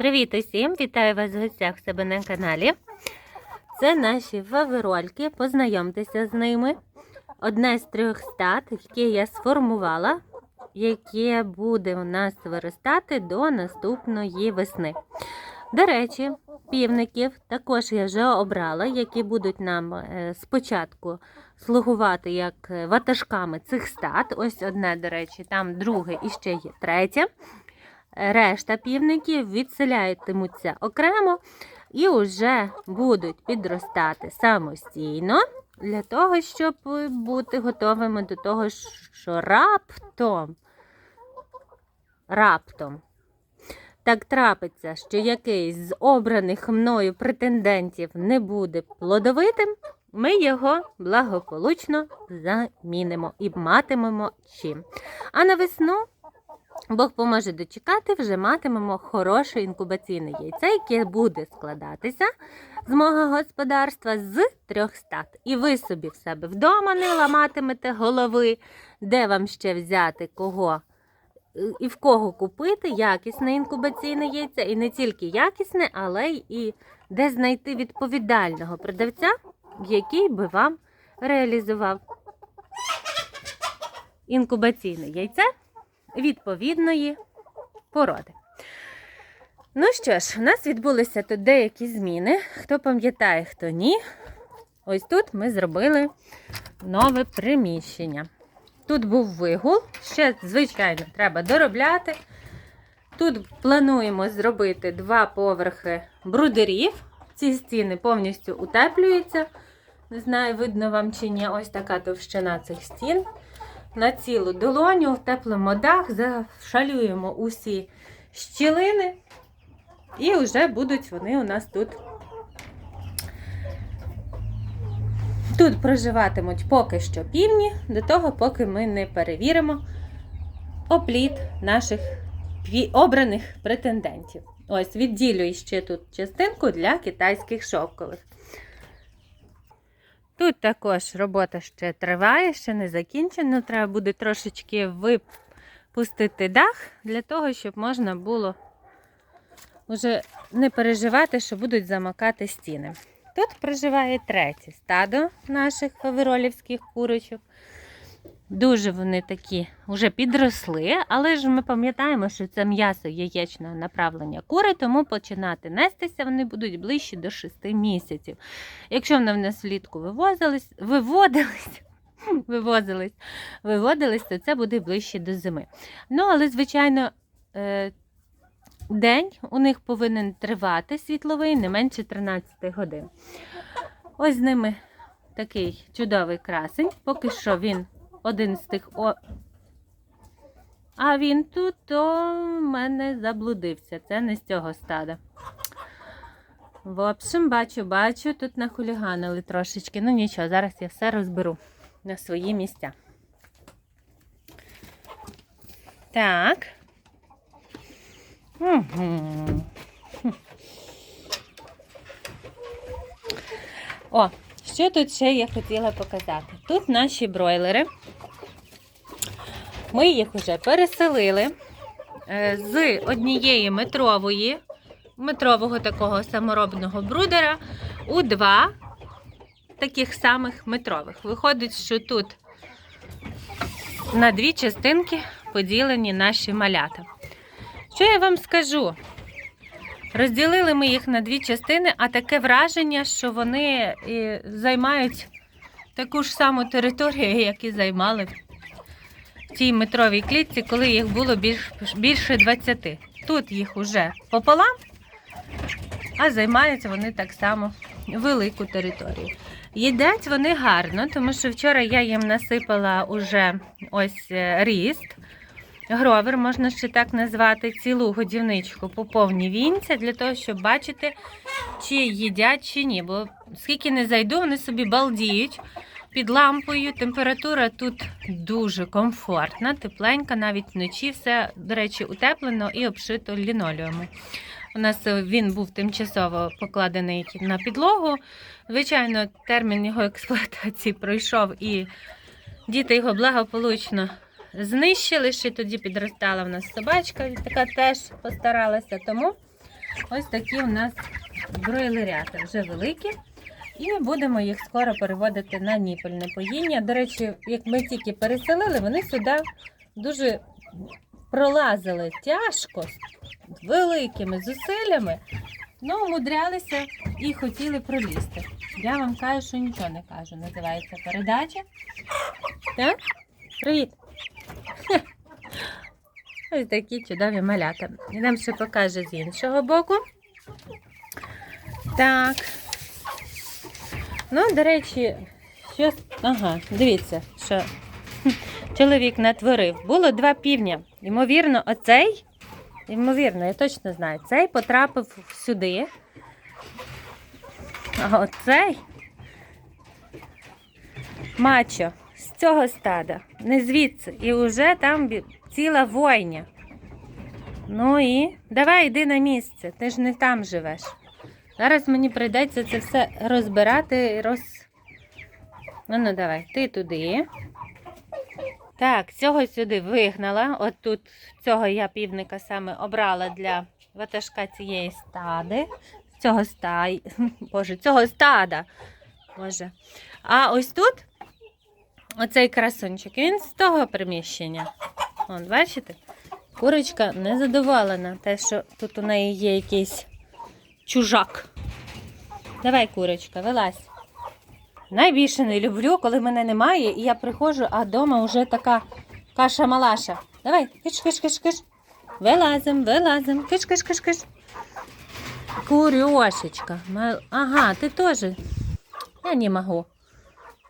Привіт усім! Вітаю вас в гостях в себе на каналі. Це наші фаверольки. Познайомтеся з ними. Одне з трьох стат, яке я сформувала, яке буде у нас виростати до наступної весни. До речі, півників також я вже обрала, які будуть нам е, спочатку слугувати як е, ватажками цих стат. Ось одне, до речі, там друге і ще є третє. Решта півників відселятимуться окремо і вже будуть підростати самостійно для того, щоб бути готовими до того, що раптом, раптом так трапиться, що якийсь з обраних мною претендентів не буде плодовитим, ми його благополучно замінимо і матимемо чим. А на весну Бог поможе дочекати, вже матимемо хороше інкубаційне яйце, яке буде складатися з мого господарства з трьох стат. І ви собі в себе вдома не ламатимете голови, де вам ще взяти кого е, і в кого купити якісне інкубаційне яйце. І не тільки якісне, але й і де знайти відповідального продавця, який би вам реалізував інкубаційне яйце відповідної породи. Ну що ж, у нас відбулися тут деякі зміни. Хто пам'ятає, хто ні. Ось тут ми зробили нове приміщення. Тут був вигул, ще, звичайно, треба доробляти. Тут плануємо зробити два поверхи брудерів. Ці стіни повністю утеплюються. Не знаю, видно вам чи ні, ось така товщина цих стін на цілу долоню, теплимо дах, зашалюємо усі щілини, і вже будуть вони у нас тут. Тут проживатимуть поки що півні, до того, поки ми не перевіримо опліт наших обраних претендентів. Ось, відділюю ще тут частинку для китайських шовкових. Тут також робота ще триває, ще не закінчена. Треба буде трошечки випустити дах для того, щоб можна було вже не переживати, що будуть замокати стіни. Тут проживає третє стадо наших фаверолівських курочок. Дуже вони такі вже підросли, але ж ми пам'ятаємо, що це м'ясо яєчного направлення кури, тому починати нестися вони будуть ближче до 6 місяців. Якщо вони в нас влітку вивозились, виводились, вивозились, виводились, то це буде ближче до зими. Ну, але, звичайно, е, день у них повинен тривати світловий не менше 13 годин. Ось з ними такий чудовий красень, поки що він один з тих. О... А він тут то мене заблудився. Це не з цього стада. В общем, бачу, бачу, тут нахуліганили трошечки. Ну нічого, зараз я все розберу на свої місця. Так. Угу. О, що тут ще я хотіла показати? Тут наші бройлери. Ми їх вже переселили е, з однієї метрової, метрового такого саморобного брудера у два таких самих метрових. Виходить, що тут на дві частинки поділені наші малята. Що я вам скажу? Розділили ми їх на дві частини, а таке враження, що вони і займають таку ж саму територію, як і займали в тій метровій клітці, коли їх було більш, більше 20. Тут їх уже пополам, а займаються вони так само велику територію. Їдять вони гарно, тому що вчора я їм насипала уже ось е, ріст. Гровер, можна ще так назвати, цілу годівничку по повній вінця, для того, щоб бачити, чи їдять, чи ні. Бо скільки не зайду, вони собі балдіють під лампою. Температура тут дуже комфортна, тепленька, навіть вночі все, до речі, утеплено і обшито лінолеумом. У нас він був тимчасово покладений на підлогу. Звичайно, термін його експлуатації пройшов, і діти його благополучно знищили. Ще тоді підростала в нас собачка, така теж постаралася. Тому ось такі у нас бройлерята, вже великі. І будемо їх скоро переводити на ніпельне поїння. До речі, як ми тільки переселили, вони сюди дуже пролазили тяжко, з великими зусиллями, але умудрялися і хотіли пролізти. Я вам кажу, що нічого не кажу. Називається передача. Так? Привіт! Ось такі чудові малята. Йдемо ще покаже з іншого боку. Так. Ну, до речі, що. Ага, дивіться, що чоловік натворив. Було два півня. Ймовірно, оцей, ймовірно, я точно знаю, цей потрапив сюди. А оцей мачо з цього стада, не звідси. І вже там ціла войня. Ну і давай йди на місце, ти ж не там живеш. Зараз мені прийдеться це все розбирати роз. Ну, ну давай, ти туди. Так, цього сюди вигнала. От тут цього я півника саме обрала для ватажка цієї стади. Цього стай. Боже, цього стада. Боже. А ось тут оцей красунчик, він з того приміщення. От, бачите? Курочка незадоволена, те, що тут у неї є якийсь чужак. Давай, курочка, вилазь. Найбільше не люблю, коли мене немає, і я приходжу, а вдома вже така каша-малаша. Давай, киш, киш, киш, киш. Вилазим, вилазим, киш, киш, киш, киш. Курьошечка. Ага, ти теж. Я не можу.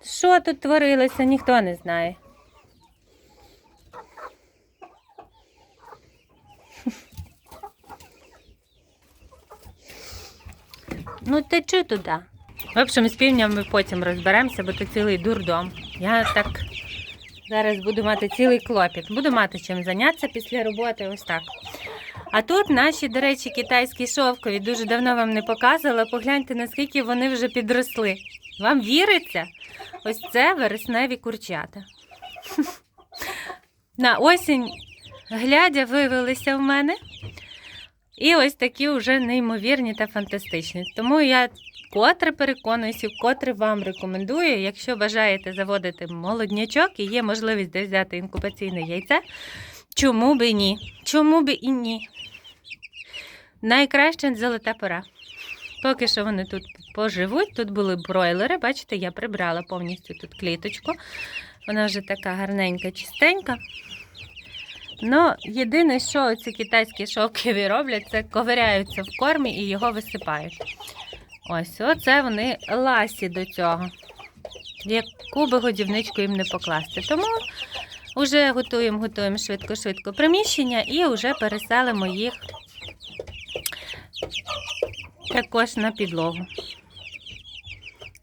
Що тут творилося, ніхто не знає. Ну, течи туди. В общем, з півням ми потім розберемося, бо це цілий дурдом. Я так зараз буду мати цілий клопіт. Буду мати чим зайнятися після роботи, ось так. А тут наші, до речі, китайські шовкові дуже давно вам не показувала. Погляньте, наскільки вони вже підросли. Вам віриться? Ось це вересневі курчата. На осінь глядя виявилися в мене. І ось такі вже неймовірні та фантастичні. Тому я вкотре переконуюся, вкотре вам рекомендую, якщо бажаєте заводити молоднячок і є можливість десь взяти інкубаційне яйце, чому би ні? Чому би і ні? Найкраща золота пора. Поки що вони тут поживуть. Тут були бройлери. Бачите, я прибрала повністю тут кліточку. Вона вже така гарненька, чистенька. Ну, єдине, що ці китайські шовкові роблять, це ковиряються в кормі і його висипають. Ось, оце вони ласі до цього. Яку би годівничку їм не покласти. Тому вже готуємо, готуємо швидко-швидко приміщення і вже переселимо їх також на підлогу.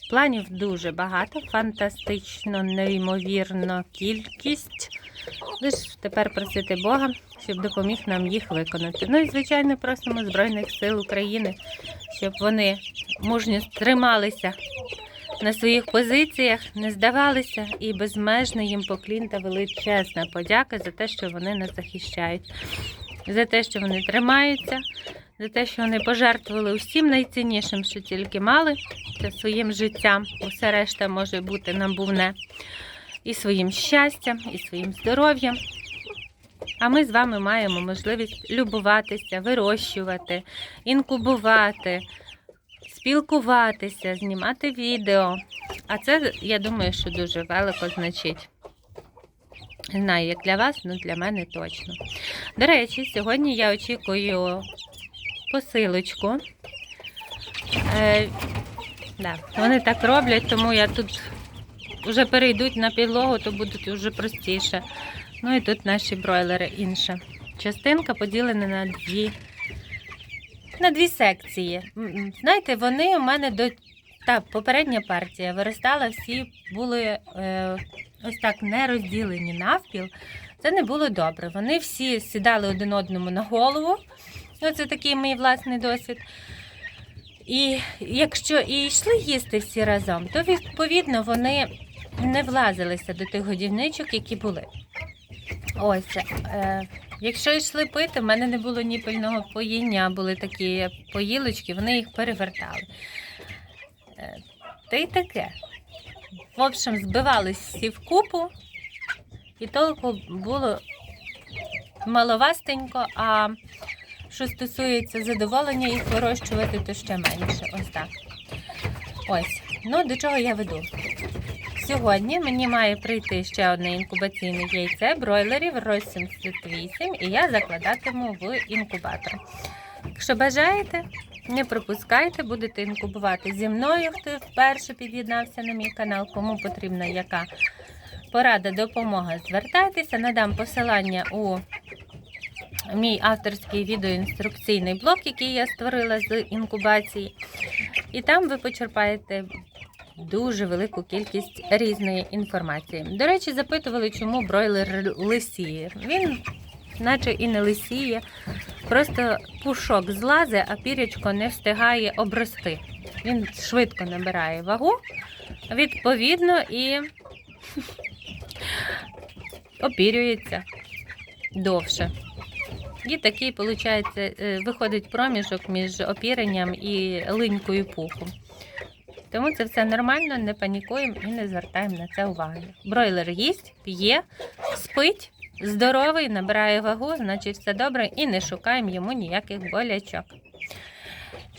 Планів дуже багато, фантастично, неймовірно кількість. Лише тепер просити Бога, щоб допоміг нам їх виконати. Ну і, звичайно, просимо Збройних сил України, щоб вони мужньо трималися на своїх позиціях, не здавалися і безмежно їм поклін та величезна подяка за те, що вони нас захищають, за те, що вони тримаються, за те, що вони пожертвували усім найціннішим, що тільки мали, це своїм життям. Усе решта може бути набувне і своїм щастям, і своїм здоров'ям. А ми з вами маємо можливість любуватися, вирощувати, інкубувати, спілкуватися, знімати відео. А це, я думаю, що дуже велико значить. Знаю, як для вас, але для мене точно. До речі, сьогодні я очікую посилочку. Е, да, вони так роблять, тому я тут вже перейдуть на підлогу, то будуть вже простіше. Ну і тут наші бройлери інша. Частинка поділена на дві, на дві секції. Знаєте, вони у мене до та попередня партія виростала, всі були е, ось так не розділені навпіл. Це не було добре. Вони всі сідали один одному на голову. Оце такий мій власний досвід. І якщо і йшли їсти всі разом, то відповідно вони не влазилися до тих годівничок, які були. Ось, е, якщо йшли пити, в мене не було ні пильного поїння, були такі поїлочки, вони їх перевертали. Е, та й таке. В общем, збивались всі в купу, і толку було маловастенько, а що стосується задоволення їх вирощувати, то ще менше. Ось так. Ось. Ну, до чого я веду? Сьогодні мені має прийти ще одне інкубаційне яйце бройлерів Рось 78 і я закладатиму в інкубатор. Якщо бажаєте, не пропускайте, будете інкубувати зі мною, хто вперше під'єднався на мій канал, кому потрібна яка порада, допомога, звертайтеся, надам посилання у мій авторський відеоінструкційний блок, який я створила з інкубації. І там ви почерпаєте дуже велику кількість різної інформації. До речі, запитували, чому бройлер лисіє. Він, наче і не лисіє, просто пушок злазе, а пірячко не встигає обрости. Він швидко набирає вагу, відповідно, і опірюється довше. І такий, виходить, виходить проміжок між опіренням і линькою пуху. Тому це все нормально, не панікуємо і не звертаємо на це уваги. Бройлер їсть, п'є, спить, здоровий, набирає вагу, значить все добре і не шукаємо йому ніяких болячок.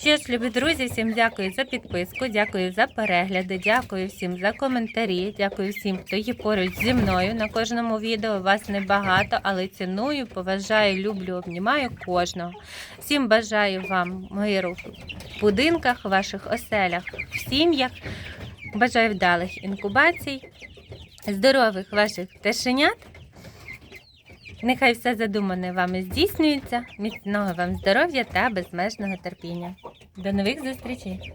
Що ж, любі друзі, всім дякую за підписку, дякую за перегляди, дякую всім за коментарі, дякую всім, хто є поруч зі мною на кожному відео. Вас небагато, але ціную, поважаю, люблю, обнімаю кожного. Всім бажаю вам миру в будинках, в ваших оселях, в сім'ях. Бажаю вдалих інкубацій, здорових ваших пташенят. Нехай все задумане вами здійснюється. Міцного вам здоров'я та безмежного терпіння. До нових зустрічей!